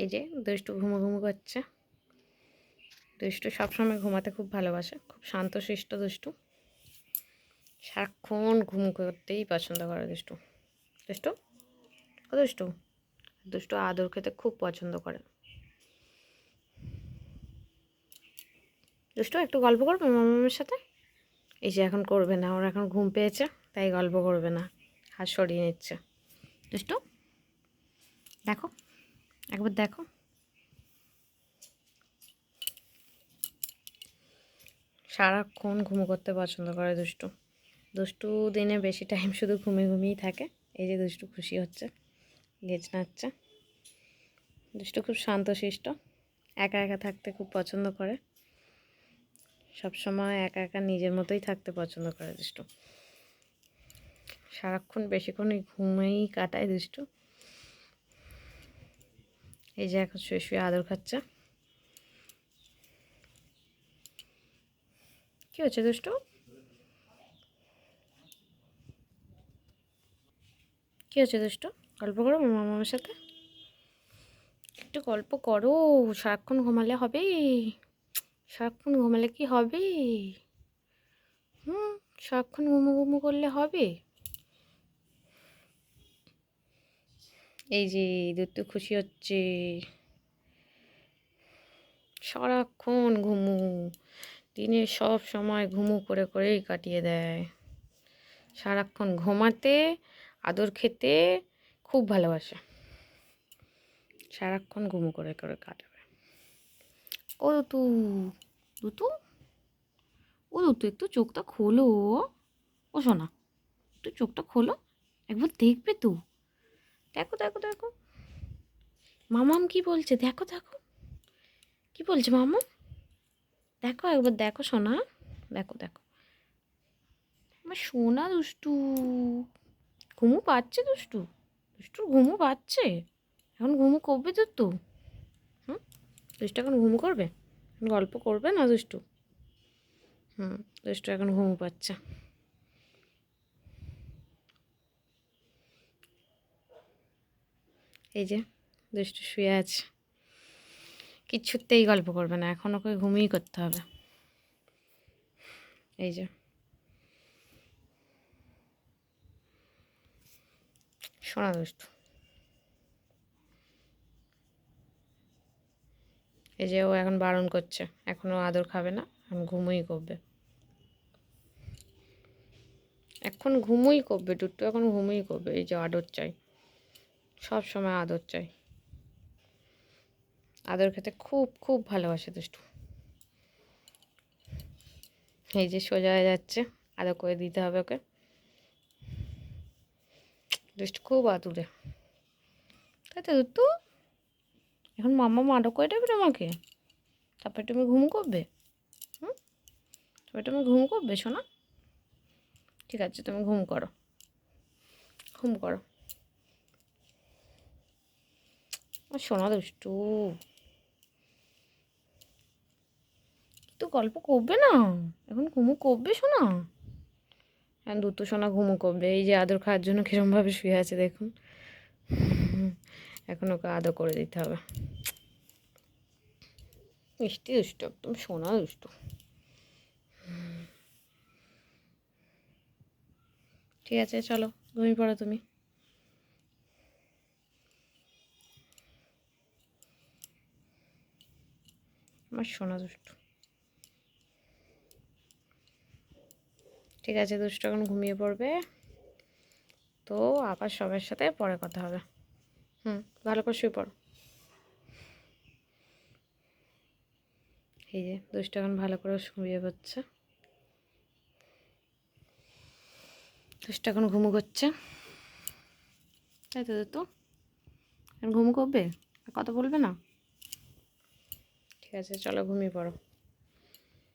এই যে দুষ্টু ঘুমো ঘুমো করছে। দুষ্টু সবসময় ঘুমাতে খুব ভালোবাসে, খুব শান্ত শান্তশিষ্ট দুষ্টু। সারাক্ষণ ঘুম করতেই পছন্দ করে দুষ্টু। দুষ্টু? ও দুষ্টু? দুষ্টু আদর খেতে খুব পছন্দ করে। দুষ্টু, একটু গল্প করবে মামামের সাথে? এই যে এখন করবে না, ওর এখন ঘুম পেয়েছে, তাই গল্প করবে না। হাত সরিয়ে নিচ্ছে। দুষ্টু? দেখো। একবার দেখো। সারাক্ষণ ঘুমো করতে পছন্দ করে দুষ্টু। দুষ্টু দিনে বেশি টাইম শুধু ঘুমিয়ে ঘুমিয়েই থাকে। এই যে দুষ্টু খুশি হচ্ছে, গেজ নাচছে। দুষ্টু খুব শান্তশিষ্ট, একা একা থাকতে খুব পছন্দ করে। সব সময় একা একা নিজের মতোই থাকতে পছন্দ করে দুষ্টু। সারাক্ষণ বেশিক্ষণ ঘুমেই কাটায় দুষ্টু। এই যে এখন শুয়ে শুয়ে আদর খাচ্ছে। কি হচ্ছে দুষ্টু? কি হচ্ছে দুষ্টু? গল্প করো মামা, মামার সাথে। একটু গল্প করো, সারাক্ষণ ঘুমালে হবে সারাক্ষণ ঘুমালে কি হবে হুম, সারাক্ষণ ঘুমো ঘুমো করলে হবে। যে দুটো খুশি হচ্ছে। সারাক্ষণ ঘুমু দিনে সব সময় ঘুমু করে করেই কাটিয়ে দেয়। সারাক্ষণ ঘুমাতে, আদর খেতে খুব ভালোবাসে। সারাক্ষণ ঘুমু করে করে কাটাবে। ও দুতু দুতু? ও দুতু, একটু চোখটা খোলো। ও শোনা একটু চোখটা খোলো, একবার দেখবে তো। দেখো দেখো দেখো। মামাম কি বলছে? দেখো দেখো। কি বলছে মামা? দেখো, একবার দেখো সোনা। দেখো দেখো। আমার সোনা দুষ্টু। ঘুমু পাচ্ছে দুষ্টু? দুষ্টুর ঘুমু পাচ্ছে? এখন ঘুমু করবে তো তো হুম? দুষ্টু এখন ঘুমু করবে? গল্প করবে না দুষ্টু? হুম, দুষ্টু এখন ঘুমু পাচ্ছে। এই যে, দুষ্টু শুয়ে আছে। কিচ্ছুতেই গল্প করবে না, এখন ওকে ঘুমিয়ে করতে হবে। এই যে। শোনা দুষ্টু। এই যে ও এখন বারণ করছে এখনও আদর খাবে না, এখন ঘুমোই করবে। এখন ঘুমোই করবে টুট্টু এখন ঘুমোই করবে, এই যে আদর চাই। সব সময় আদর চাই। আদর খেতে খুব খুব ভালোবাসে দুষ্টু। এই যে সোজা হয়ে যাচ্ছে, আদর করে দিতে হবে ওকে। দুষ্টু খুব আদুরে। তাই তো দুট্টু এখন মাম্মা মাডো করে দেবে তোমাকে? তারপরে তুমি ঘুম করবে? হুম? তারপরে তুমি ঘুম করবে শোনা ঠিক আছে, তুমি ঘুম করো। ঘুম করো। আর শোনা দুষ্টু। তো গল্প করবে না। এখন ঘুমু করবে শোনা এখন দুটো সোনা ঘুমু করবে। এই যে আদর খাওয়ার জন্য কীরমভাবে শুয়ে আছে, দেখুন। এখন ওকে আদর করে দিতে হবে। মিষ্টি দুষ্টু, একদম সোনা দুষ্টু। ঠিক আছে, চলো, ঘুমিয়ে পড়ো তুমি। আমার সোনা দুষ্টু। ঠিক আছে, দুষ্টু এখন ঘুমিয়ে পড়বে। তো আবার সবার সাথে পরে কথা হবে। হুম, ভালো করে শুয়ে পড়ো। এই যে, দুষ্টু এখন ভালো করে শুয়ে পড়ছে। দুষ্টু এখন ঘুমু করছে। তাই তো তো ঘুমু করবে? কথা বলবে না? ঠিক আছে চলো ঘুমিয়ে পড়ো।